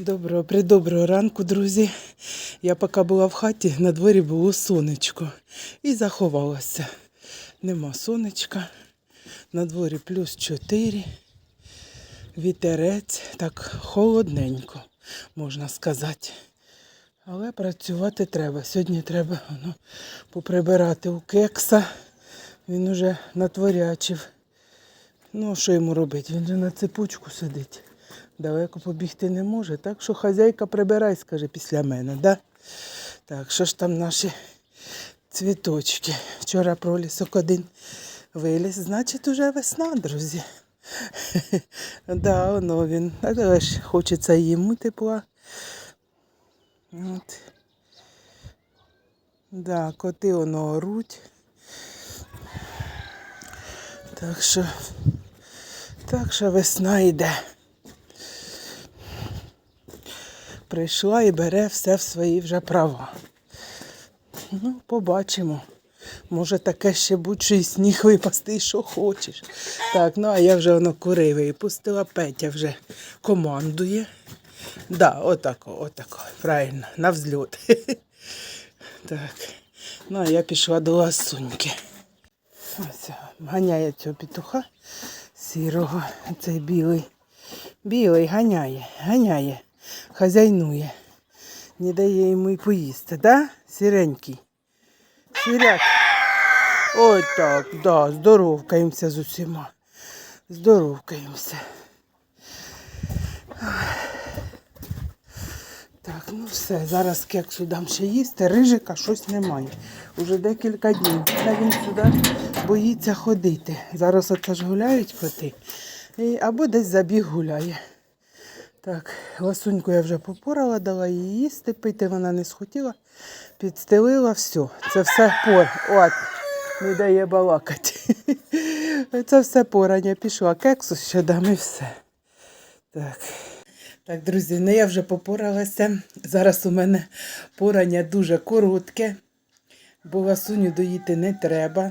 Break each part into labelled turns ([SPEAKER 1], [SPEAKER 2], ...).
[SPEAKER 1] Доброго, придоброго ранку, друзі. Я поки була в хаті, на дворі було сонечко. І заховалася. Нема сонечка. На дворі плюс 4. Вітерець, так холодненько, можна сказати. Але працювати треба. Сьогодні треба воно, поприбирати у кекса. Він уже натворячив. Ну, що йому робити? Він же на цепочку сидить. Далеко побігти не може. Так що хазяйка прибирай, скаже, після мене, да? Так, що ж там наші цвіточки? Вчора пролісок один виліз, значить, уже весна, друзі. Да, воно він. Але ж хочеться йому тепла. От. Да, коти воно оруть. Так що, так що весна йде. Прийшла і бере все в свої вже права. Ну, побачимо. Може таке ще будь-що і сніг випасти, і що хочеш. Так, ну а я вже воно кури випустила, Петя вже командує. Да, отако, отако, правильно, на взльот. Так. Ну, а я пішла до ласуньки. Ось ганяє цього петуха сірого, цей білий. Білий ганяє, ганяє, хазяйнує. Не дає йому й поїсти, да? Сіренький. Сіряк. Ой так, да, здоровкаємося з усіма. Здоровкаємося. Так, ну все, зараз кексу дам ще їсти, рижика щось немає. Уже декілька днів. Та він сюди боїться ходити. Зараз оце ж гуляють коти. Або десь забіг гуляє. Так, ласуньку я вже попорала, дала їй їсти, пити вона не схотіла, підстелила, все. Це все пор. От, не дає балакати. Це все порання. Пішла кексу, ще дам і все. Так. Так, друзі, ну я вже попоралася. Зараз у мене порання дуже коротке, бо ласуню доїти не треба.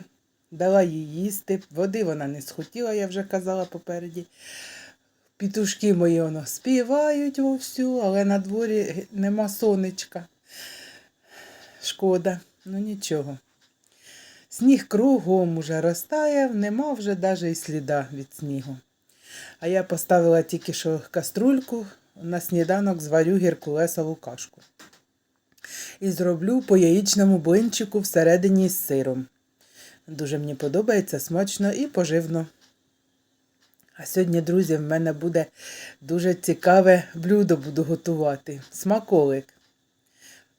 [SPEAKER 1] Дала їй їсти. Води вона не схотіла, я вже казала попереді. Пітушки мої воно співають вовсю, але на дворі нема сонечка. Шкода, ну нічого. Сніг кругом уже розтаяв, нема вже навіть і сліда від снігу. А я поставила тільки що каструльку, на сніданок зварю гіркулесову кашку. І зроблю по яєчному блинчику всередині з сиром. Дуже мені подобається, смачно і поживно. А сьогодні, друзі, в мене буде дуже цікаве блюдо буду готувати. Смаколик.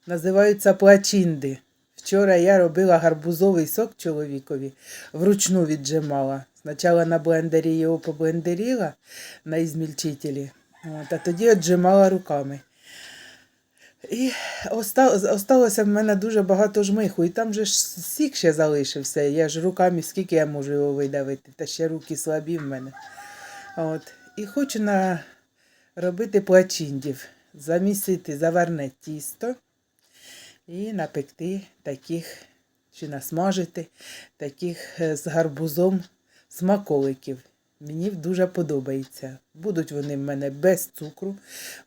[SPEAKER 1] Називаються плачинди. Вчора я робила гарбузовий сок чоловікові, вручну віджимала. Спочатку на блендері його поблендеріла на ізмільчителі, от, а тоді віджимала руками. І осталося в мене дуже багато жмиху, і там же ж сік ще залишився. Я ж руками скільки я можу його видавити, та ще руки слабі в мене. От. І хочу на... робити плачиндів, замісити заварне тісто і напекти таких, чи насмажити таких е, з гарбузом смаколиків. Мені дуже подобається. Будуть вони в мене без цукру,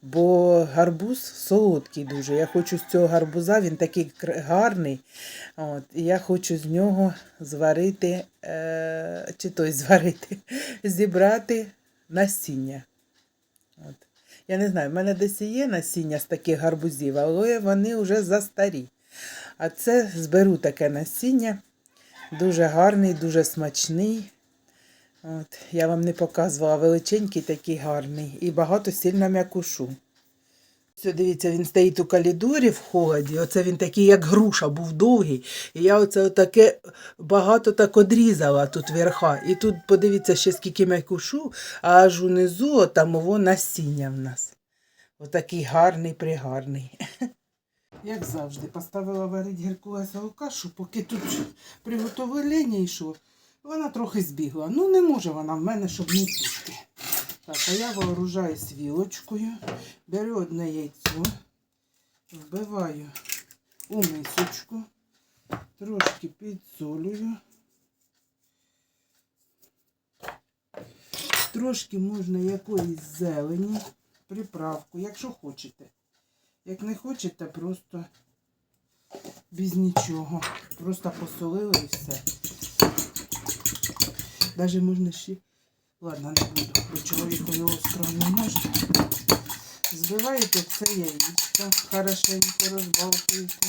[SPEAKER 1] бо гарбуз солодкий дуже. Я хочу з цього гарбуза, він такий гарний. От, і я хочу з нього зварити, е, чи той зварити, зібрати насіння. От. Я не знаю, в мене десь є насіння з таких гарбузів, але вони вже застарі. А це зберу таке насіння. Дуже гарний, дуже смачний. От, я вам не показувала величенький такий гарний і багато сильно м'якушу. Все, дивіться, він стоїть у калідорі в холоді. Оце він такий, як груша, був довгий. І я оце таке багато так одрізала тут верха. І тут, подивіться, ще скільки м'якушу, а аж унизу там ово насіння в нас. Отакий гарний, пригарний. Як завжди, поставила варить геркулесову кашу, поки тут приготовлення йшло. Вона трохи збігла. Ну, не може вона в мене, щоб не збігти. Так, а я вооружаюсь вілочкою, беру одне яйцо, вбиваю у мисочку, трошки підсолюю. Трошки можна якоїсь зелені приправку, якщо хочете. Як не хочете, просто без нічого. Просто посолили і все. Даже можна ще. Ладно, не буду. До чоловіку його острого не можна. Збиваєте все яєчко, хорошенько розбалкуєте.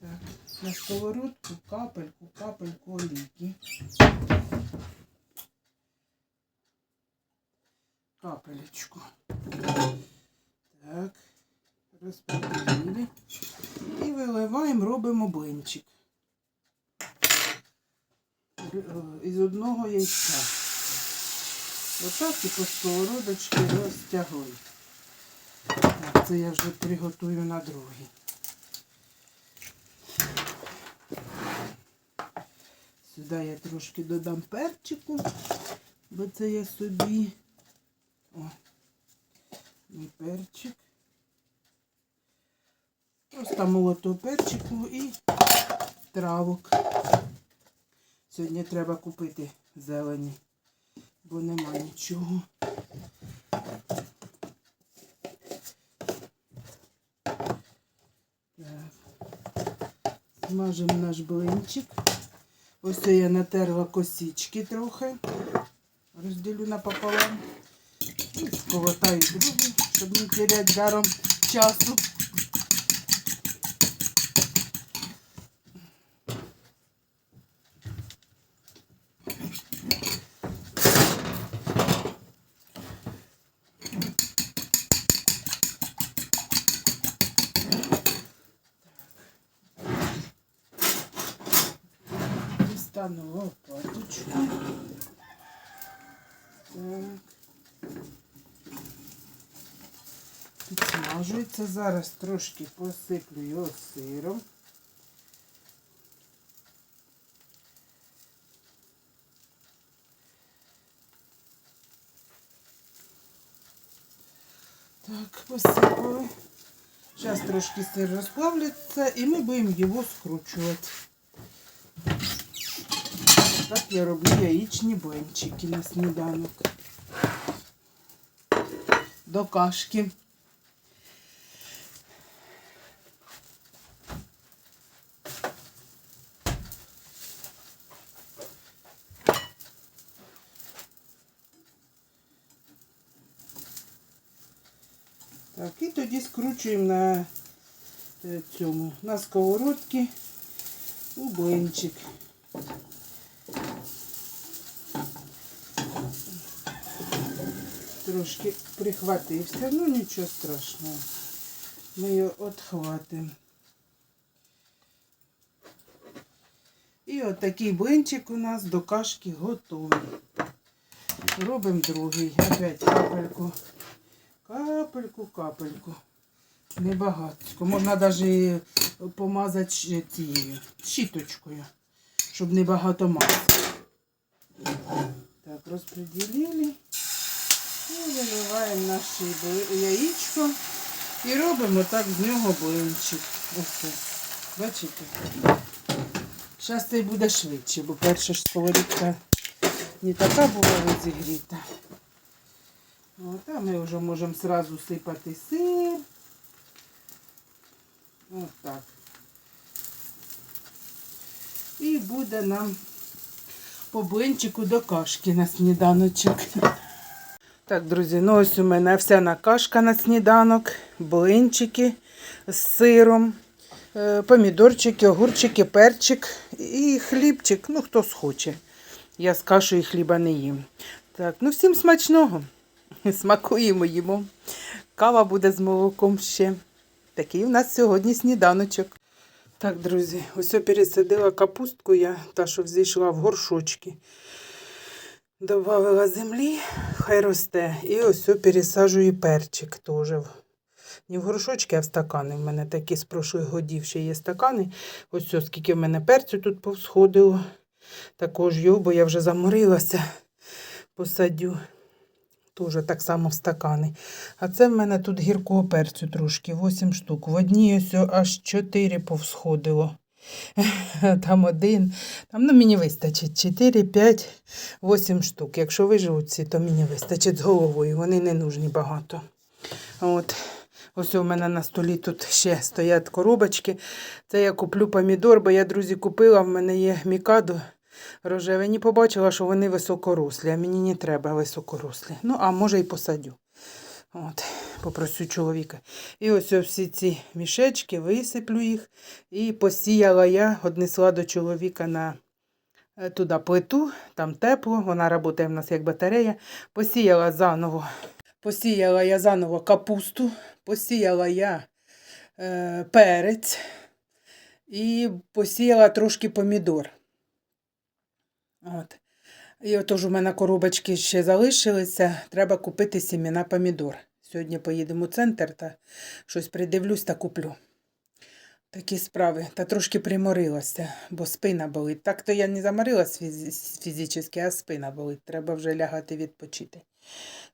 [SPEAKER 1] Так, на сковородку капельку, капельку олійки. Капелечку. Так, розподілили. І виливаємо, робимо блинчик. Е, Із одного яйця. Отак і по сковородочці розтягли. Так, це я вже приготую на другий. Сюди я трошки додам перчику, бо це я собі. О, мій перчик. Просто молотого перчику і травок. Сьогодні треба купити зелені, бо нема нічого. Так. Смажемо наш блинчик. Ось я натерла косички трохи. Розділю напополам. І сколотаю другий, щоб не теряти даром часу. Дістану лопаточку. Так. Підсмажується. Зараз трошки посиплю його сиром. Так, посипали. Зараз трошки сир розплавляться і ми будемо його скручувати. Так я роблю яєчні блинчики на сніданок. До кашки. Так, і тоді скручуємо на е, цьому, на сковородці у блинчик. Трошки прихватився, ну нічого страшного. Ми його відхватимо. І от такий блинчик у нас до кашки готовий. Робимо другий. Опять капельку. Капельку, капельку. Небагатсько. Можна навіть помазати цією щіточкою, щоб не багато маси. Так, розподілили. І виливаємо наше яєчко і робимо так з нього блинчик. Ось. Бачите? Зараз це буде швидше, бо перша ж сковорідка не така була розігріта. От, а ми вже можемо зразу сипати сир. Ось так. І буде нам по блинчику до кашки на сніданочок. Так, друзі, ну ось у мене вся кашка на сніданок, блинчики з сиром, е, помідорчики, огурчики, перчик і хлібчик, ну хто схоче. Я з кашею хліба не їм. Так, ну всім смачного. Смакуємо їмо. Кава буде з молоком ще. Такий у нас сьогодні сніданочок. Так, друзі, ось пересадила капустку я, та, що взійшла в горшочки. Добавила землі, хай росте. І ось пересаджую перчик теж. Не в горшочки, а в стакани. В мене такі з прошлих годів ще є стакани. Ось ось скільки в мене перцю тут повсходило. Також його, бо я вже заморилася, посадю. Теж так само в стакани. А це в мене тут гіркого перцю трошки, 8 штук. В одній ось аж 4 повсходило. Там один. Там ну, мені вистачить 4, 5, 8 штук. Якщо виживуть ці, то мені вистачить з головою. Вони не нужні багато. От. Ось у мене на столі тут ще стоять коробочки. Це я куплю помідор, бо я, друзі, купила, в мене є мікадо рожеве. Не побачила, що вони високорослі, а мені не треба високорослі. Ну, а може і посадю. От, попросю чоловіка. І ось всі ці мішечки, висиплю їх. І посіяла я, однесла до чоловіка на е, туди плиту, там тепло, вона працює в нас як батарея. Посіяла заново. Посіяла я заново капусту, посіяла я е, перець і посіяла трошки помідор. От. І отож у мене коробочки ще залишилися. Треба купити сімена помідор. Сьогодні поїдемо у центр та щось придивлюсь та куплю. Такі справи. Та трошки приморилася, бо спина болить. Так то я не заморилась фізично, а спина болить. Треба вже лягати відпочити.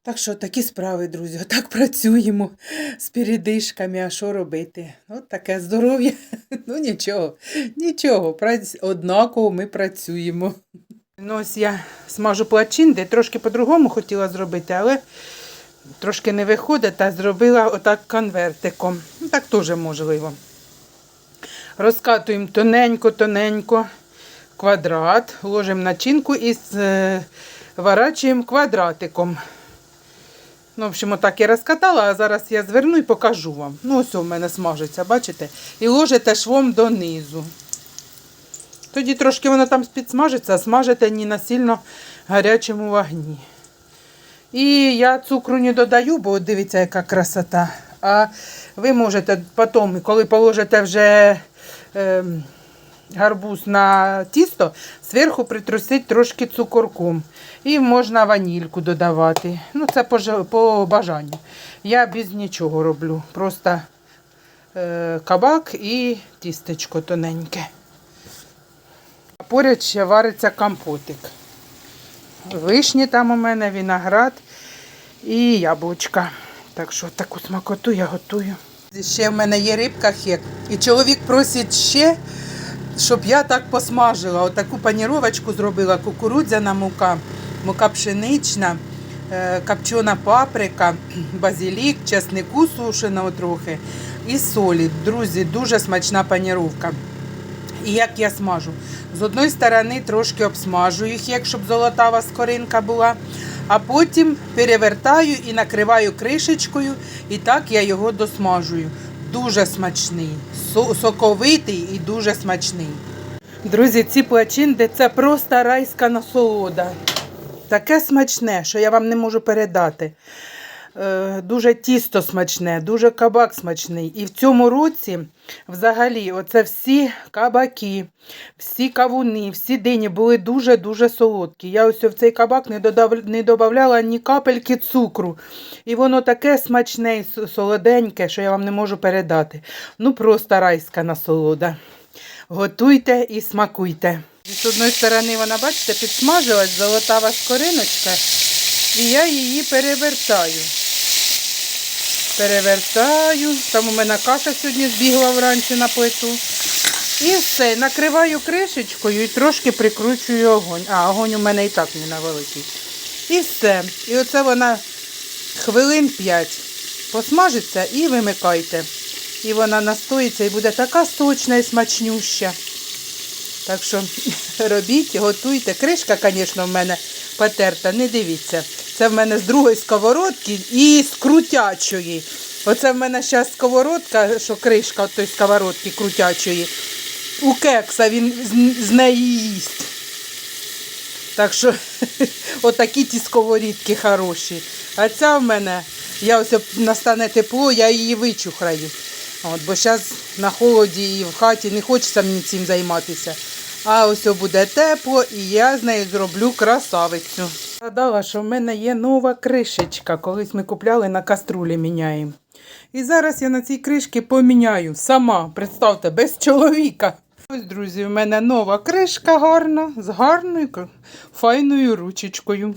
[SPEAKER 1] Так що такі справи, друзі. Отак працюємо з передишками, а що робити? От таке здоров'я. Ну нічого, нічого. Однаково ми працюємо. Ну, ось я смажу плачинди, трошки по-другому хотіла зробити, але трошки не виходить, та зробила отак конвертиком. Ну, так теж можливо. Розкатуємо тоненько-тоненько квадрат, ложимо начинку і зворачуємо квадратиком. Ну, в общем, отак я розкатала, а зараз я зверну і покажу вам. Ну, ось у мене смажиться, бачите? І ложите швом донизу. Тоді трошки воно там підсмажиться, а смажите не на сильно гарячому вогні. І я цукру не додаю, бо дивіться, яка красота. А ви можете потім, коли положите вже е, гарбуз на тісто, зверху притрусити трошки цукорком. І можна ванільку додавати. Ну, це по, по бажанню. Я без нічого роблю. Просто е, кабак і тістечко тоненьке. Поряд ще вариться компотик. Вишні там у мене, виноград і яблучка. Так що таку смакоту я готую. Ще в мене є рибка хек. І чоловік просить ще, щоб я так посмажила. Отаку паніровочку зробила. Кукурудзяна мука, мука пшенична, е, копчена паприка, базилік, чеснику сушеного трохи і солі. Друзі, дуже смачна паніровка. І як я смажу? З одної сторони трошки обсмажую їх, як щоб золотава скоринка була, а потім перевертаю і накриваю кришечкою, і так я його досмажую. Дуже смачний, соковитий і дуже смачний. Друзі, ці плачинди це просто райська насолода. Таке смачне, що я вам не можу передати. Е, Дуже тісто смачне, дуже кабак смачний. І в цьому році, взагалі, оце всі кабаки, всі кавуни, всі дині були дуже-дуже солодкі. Я ось в цей кабак не, додав, не додавала ні капельки цукру. І воно таке смачне і солоденьке, що я вам не можу передати. Ну, просто райська насолода. Готуйте і смакуйте. З одної сторони, вона, бачите, підсмажилась, золотава скориночка, і я її перевертаю. Перевертаю. Там у мене каша сьогодні збігла вранці на плиту. І все, накриваю кришечкою і трошки прикручую огонь. А, огонь у мене і так не на великий. І все. І оце вона хвилин 5 посмажиться і вимикайте. І вона настоїться і буде така сочна і смачнюща. Так що робіть, готуйте. Кришка, звісно, в мене потерта, не дивіться. Це в мене з другої сковородки і з крутячої. Оце в мене зараз сковородка, що кришка от тої сковородки крутячої. У кекса він з, з неї їсть. Так що отакі ті сковорідки хороші. А ця в мене, я ось настане тепло, я її вичухраю. От, бо зараз на холоді і в хаті не хочеться мені цим займатися. А ось буде тепло і я з нею зроблю красавицю. Згадала, що в мене є нова кришечка. Колись ми купляли на каструлі міняємо. І зараз я на цій кришці поміняю сама. Представте, без чоловіка. Ось, друзі, в мене нова кришка гарна, з гарною, файною ручечкою.